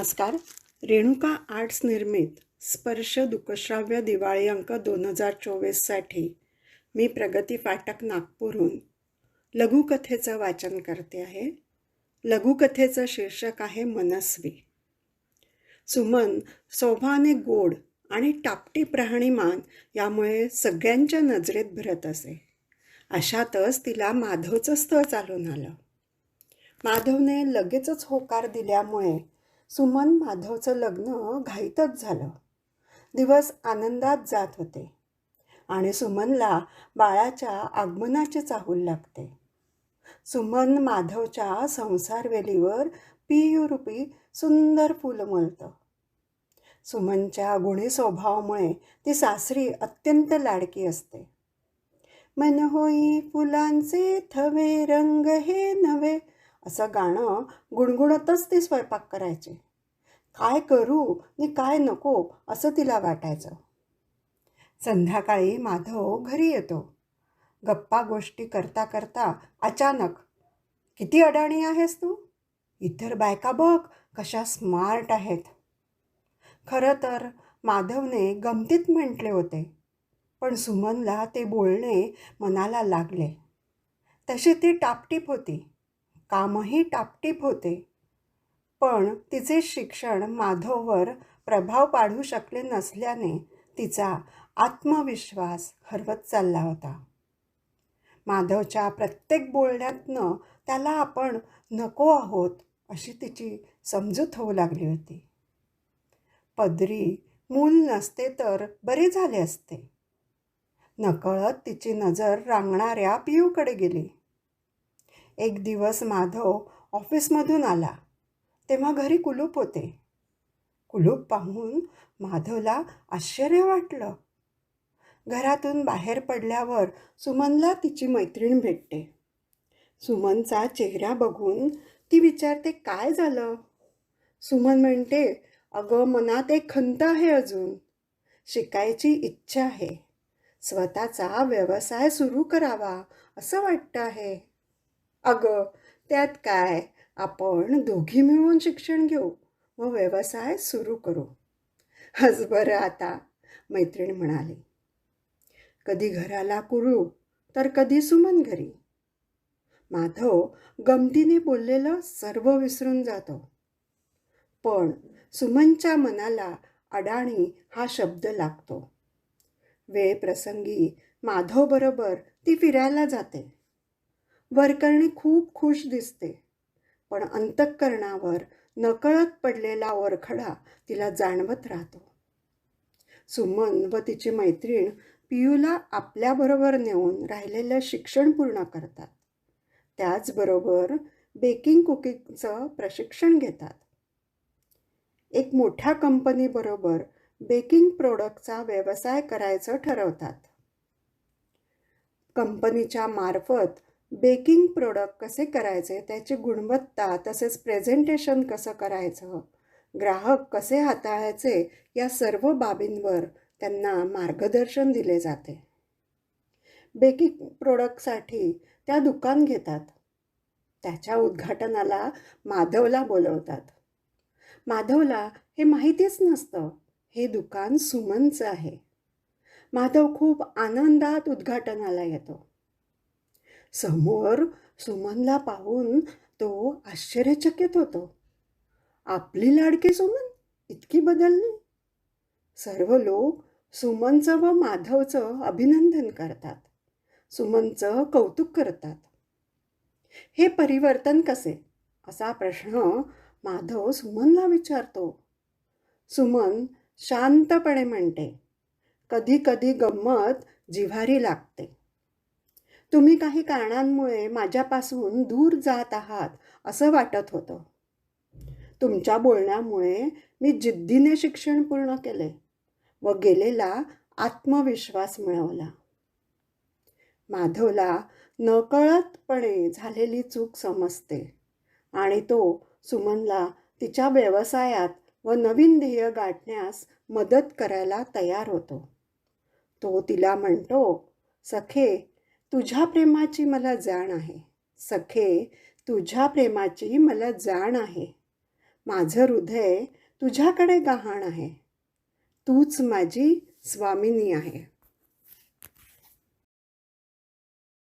नमस्कार. रेणुका आर्ट्स निर्मित स्पर्श दुकश्राव्य दिवाळी अंक दोन हजार चोवीससाठी मी प्रगती फाटक नागपूरहून लघुकथेचं वाचन करते आहे. लघुकथेचं शीर्षक आहे मनस्वी. सुमन शोभाने गोड आणि टापटीप राहणीमान यामुळे सगळ्यांच्या नजरेत भरत असे. अशातच तिला माधवचं स्थळ चालून आलं. माधवने लगेचच होकार दिल्यामुळे सुमन माधवचं लग्न घाईतच झालं. दिवस आनंदात जात होते आणि सुमनला बाळाच्या आगमनाची चाहूल लागते. सुमन माधवच्या संसारवेलीवर पियुरूपी सुंदर फुल मलतं सुमनच्या गुणी स्वभावामुळे ती सासरी अत्यंत लाडकी असते. मन होई फुलांचे थवे रंग हे नवे असं गाणं गुणगुणतच ते स्वयंपाक करायचे. काय करू नि काय नको असं तिला वाटायचं. संध्याकाळी माधव घरी येतो. गप्पा गोष्टी करता करता अचानक किती अडाणी आहेस तू? इतर बायका बघ कशा स्मार्ट आहेत. खरं तर माधवने गमतीत म्हटले होते पण सुमनला ते बोलणे मनाला लागले. तशी ती टापटीप होती. कामही टापटीप होते. पण तिचे शिक्षण माधववर प्रभाव पाडू शकले नसल्याने तिचा आत्मविश्वास हरवत चालला होता. माधवच्या प्रत्येक बोलण्यातनं त्याला आपण नको आहोत अशी तिची समजूत होऊ लागली होती. पदरी मूल नसते तर बरे झाले असते. नकळत तिची नजर रांगणाऱ्या पियूकडे गेली. एक दिवस माधव ऑफिसमधून आला. तेव्हा घरी कुलूप होते. कुलूप पाहून माधवला आश्चर्य वाटलं. घरातून बाहेर पडल्यावर सुमनला तिची मैत्रीण भेटते. सुमनचा चेहरा बघून ती विचारते काय झालं? सुमन म्हणते अगं मनात एक खंत आहे अजून. शिकायची इच्छा आहे. स्वतःचा व्यवसाय सुरू करावा असं वाटतं आहे. अगं त्यात काय? आपण दोघी मिळून शिक्षण घेऊ व व्यवसाय सुरू करू. हस बरं आता मैत्रीण म्हणाली. कधी घराला कुरू तर कधी सुमन घरी. माधव गमतीने बोललेलं सर्व विसरून जातो. पण सुमनच्या मनाला अडाणी हा शब्द लागतो. वेळ प्रसंगी माधवबरोबर ती फिरायला जाते. वरकरणी खूप खुश दिसते. पण अंतःकरणावर नकळत पडलेला ओरखडा तिला जाणवत राहतो. सुमन व तिची मैत्रीण पियूला आपल्याबरोबर नेऊन राहिलेलं शिक्षण पूर्ण करतात. त्याचबरोबर बेकिंग कुकिंगचं प्रशिक्षण घेतात. एक मोठ्या कंपनीबरोबर बेकिंग प्रोडक्टचा व्यवसाय करायचं ठरवतात. कंपनीच्या मार्फत बेकिंग प्रोडक्ट कसे करायचे त्याची गुणवत्ता तसेच प्रेझेंटेशन कसं करायचं ग्राहक कसे हाताळायचे या सर्व बाबींवर त्यांना मार्गदर्शन दिले जाते. बेकिंग प्रोडक्टसाठी त्या दुकान घेतात. त्याच्या उद्घाटनाला माधवला बोलवतात. माधवला हे माहितीच नसतं. हे दुकान सुमनचं आहे. माधव खूप आनंदात उद्घाटनाला येतो. समोर सुमनला पाहून तो आश्चर्यचकित होतो. आपली लाडकी सुमन इतकी बदलली. सर्व लोक सुमनचं व माधवचं अभिनंदन करतात. सुमनचं कौतुक करतात. हे परिवर्तन कसे? असा प्रश्न माधव सुमनला विचारतो. सुमन शांतपणे म्हणते कधी कधी गंमत जिव्हारी लागते. तुम्ही काही कारणांमुळे माझ्यापासून दूर जात आहात असं वाटत होतं. तुमच्या बोलण्यामुळे मी जिद्दीने शिक्षण पूर्ण केले व गेलेला आत्मविश्वास मिळवला. माधवला नकळतपणे झालेली चूक समजते आणि तो सुमनला तिच्या व्यवसायात व नवीन ध्येय गाठण्यास मदत करायला तयार होतो. तो तिला म्हणतो सखे तुझ्या प्रेमाची मला जाण आहे. सखे तुझ्या प्रेमाची मला जाण आहे. माझं हृदय तुझ्याकडे गहाण आहे. तूच माझी स्वामिनी आहे.